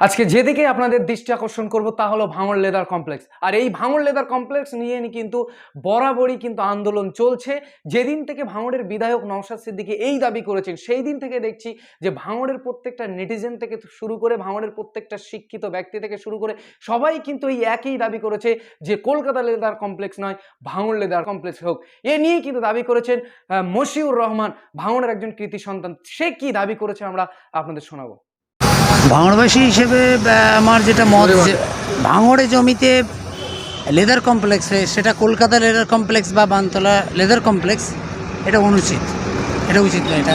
আজকে যেদিকে আপনাদের দৃষ্টি আকর্ষণ করব, তা হলো ভাঙড় লেদার কমপ্লেক্স। আর এই ভাঙড় লেদার কমপ্লেক্স নিয়ে কিন্তু বরাবরই কিন্তু আন্দোলন চলছে। যেদিন থেকে ভাঙড়ের বিধায়ক নওশাদ সিদ্দিকী এই দাবি করেছেন, সেই দিন থেকে দেখছি যে ভাঙড়ের প্রত্যেকটা নেটিজেন থেকে শুরু করে, ভাঙড়ের প্রত্যেকটা শিক্ষিত ব্যক্তি থেকে শুরু করে, সবাই কিন্তু এই একই দাবি করেছে যে কলকাতা লেদার কমপ্লেক্স নয়, ভাঙড় লেদার কমপ্লেক্স হোক। এ নিয়েই কিন্তু দাবি করেছেন মশিউর রহমান, ভাঙড়ের একজন কৃতি সন্তান। সে কি দাবি করেছে আমরা আপনাদের শোনাবো। ভাঙড়বাসী হিসেবে আমার যেটা মত যে ভাঙড়ে জমিতে লেদার কমপ্লেক্সে সেটা কলকাতা লেদার কমপ্লেক্স বা বানতলা লেদার কমপ্লেক্স এটা অনুচিত। এটা উচিত নয় এটা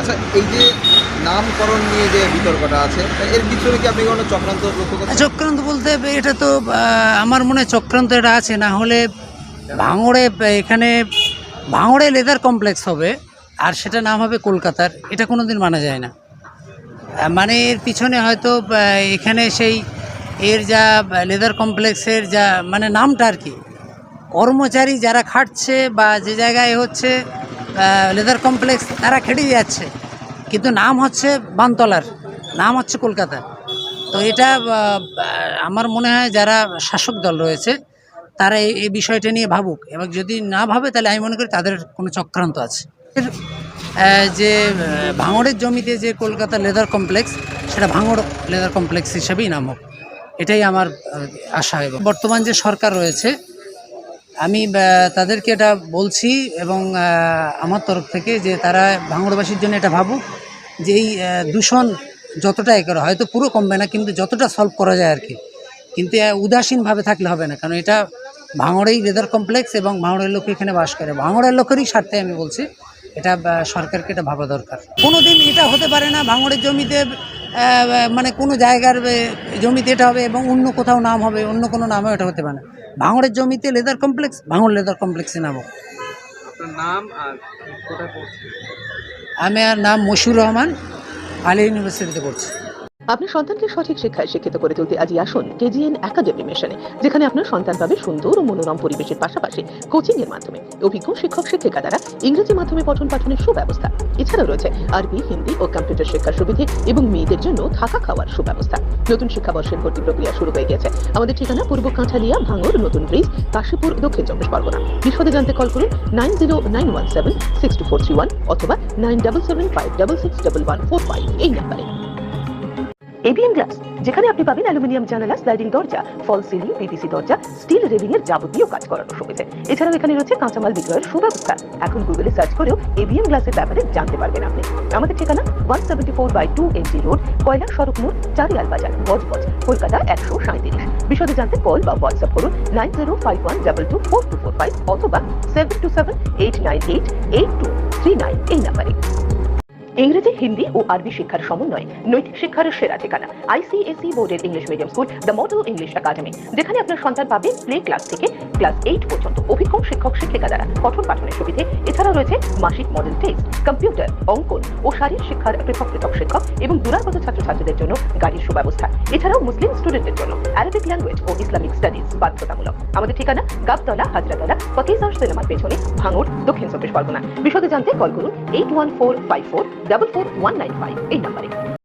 আচ্ছা এই যে নামকরণ নিয়ে যে বিতর্কটা আছে এর পিছনে কি আপনি কোনো চক্রান্ত চক্রান্ত বলতে এটা তো আমার মনে হয় চক্রান্ত এটা আছে। না হলে ভাঙড়ে এখানে ভাঙড়ে লেদার কমপ্লেক্স হবে। আর সেটা নাম হবে কলকাতার। এটা কোনো দিন মানা যায় না। মানে এর পিছনে হয়তো এখানে সেই এর যা লেদার কমপ্লেক্সের যা মানে নামটা আর কি। কর্মচারী যারা খাটছে বা যে জায়গায় হচ্ছে লেদার কমপ্লেক্স তারা খেটে যাচ্ছে। কিন্তু নাম হচ্ছে বানতলার, নাম হচ্ছে কলকাতা। তো এটা আমার মনে হয় যারা শাসক দল রয়েছে, তারা এই বিষয়টা নিয়ে ভাবুক। এবং যদি না ভাবে, তাহলে আমি মনে করি তাদের কোনো চক্রান্ত আছে। যে ভাঙড়ের জমিতে যে কলকাতা লেদার কমপ্লেক্স, সেটা ভাঙড় লেদার কমপ্লেক্স হিসেবেই নাম হোক এটাই আমার আশা এবং বর্তমান যে সরকার রয়েছে, আমি তাদেরকে এটা বলছি এবং আমার তরফ থেকে যে তারা ভাঙড়বাসীর জন্য এটা ভাবুক, যে এই দূষণ যতটা এ করে হয়তো পুরো কমবে না, কিন্তু যতটা সলভ করা যায় আর কি কিন্তু উদাসীনভাবে থাকলে হবে না, কারণ এটা ভাঙড়েই লেদার কমপ্লেক্স এবং ভাঙড়ের লোক এখানে বাস করে। ভাঙড়ের লোকেরই স্বার্থে আমি বলছি এটা সরকারকে এটা ভাবা দরকার। কোনো দিন এটা হতে পারে না ভাঙড়ের জমিতে মানে কোনো জায়গার জমিতে এটা হবে এবং অন্য কোথাও নাম হবে অন্য কোনো নামে এটা হতে পারে না। ভাঙড়ের জমিতে লেদার কমপ্লেক্স ভাঙড় লেদার কমপ্লেক্সে নাম। হোক নাম আর কোথায় পড়ছেন নাম মশিউর রহমান আলী ইউনিভার্সিটিতে পড়ছি। আপনার সন্তানকে সঠিক শিক্ষায় শিক্ষিত করে তুলতে আজই আসুন কেজিএন একাডেমি মিশনে, যেখানে আপনার সন্তান পাবে সুন্দর ও মনোরম পরিবেশের পাশাপাশি কোচিং এর মাধ্যমে। অভিজ্ঞ শিক্ষক শিক্ষিকা দ্বারা ইংরেজি মাধ্যমে পঠন পাঠনের সুব্যবস্থা। এছাড়াও রয়েছে আরবি, হিন্দি ও কম্পিউটার শিক্ষার সুবিধে এবং মেয়েদের জন্য থাকা খাওয়ার সুব্যবস্থা। নতুন শিক্ষাবর্ষের ভর্তি প্রক্রিয়া শুরু হয়ে গেছে আমাদের ঠিকানা পূর্ব কাঁঠালিয়া ভাঙর নতুন ব্রিজ, কাশীপুর, দক্ষিণ চব্বিশ পরগনা। বিশদে জানতে কল করুন nine zero nine one seven six two four three one অথবা nine double seven five double six double one four five এই নাম্বারে। এবিএম গ্লাস যেখানে আপনি পাবেন অ্যালুমিনিয়াম জানালা স্লাইডিং দরজা ফল সিলিং পিভিসি দরজা স্টিল রেলিং এর যাবতীয় কাজ করানো সুবিধে। এছাড়াও এখানে রয়েছে কাঁচামাল বিক্রয়ের সুব্যবস্থা। এখন গুগলে সার্চ করেও এবিএম গ্লাসের ব্যাপারে জানতে পারবেন আপনি। আমাদের ঠিকানা one seventy four by two MG road কয়লা সড়ক মোড় চারিয়াল বাজার বজবজ কলকাতা একশো সাঁত্রিশ বিশদে জানতে কল বা হোয়াটসঅ্যাপ করুন nine zero five one double two four two four five অথবা seven two seven eight nine eight eight two three nine এই নাম্বারে। ইংরেজি, হিন্দি ও আরবি শিক্ষার সমন্বয়, নৈতিক শিক্ষার সেরা ঠিকানা আইসিএসই বোর্ডের English medium school the model English academy যেখানে আপনার সন্তান পাবে প্লে ক্লাস থেকে ক্লাস এইট পর্যন্ত অভিজ্ঞ শিক্ষক, শিক্ষিকা দ্বারা কঠোর পাঠনের সুবিধে। এছাড়াও রয়েছে মাসিক মডেল টেস্ট কম্পিউটার অঙ্কন ও শারীরিক শিক্ষার পৃথক পৃথক শিক্ষক এবং দূরাগত ছাত্রছাত্রীদের জন্য গাড়ির সুব্যবস্থা। এছাড়াও মুসলিম স্টুডেন্টদের জন্য অ্যারাবিক ল্যাঙ্গুয়েজ ও ইসলামিক স্টাডিজ বাধ্যতামূলক। আমাদের ঠিকানা গাবতলা, হাজরাতলা ফকিজার সিনেমার পেছনে, ভাঙড়, দক্ষিণ চব্বিশ পরগনা। বিশদে জানতে কল করুন eight one four five four double four one nine five এই নাম্বারে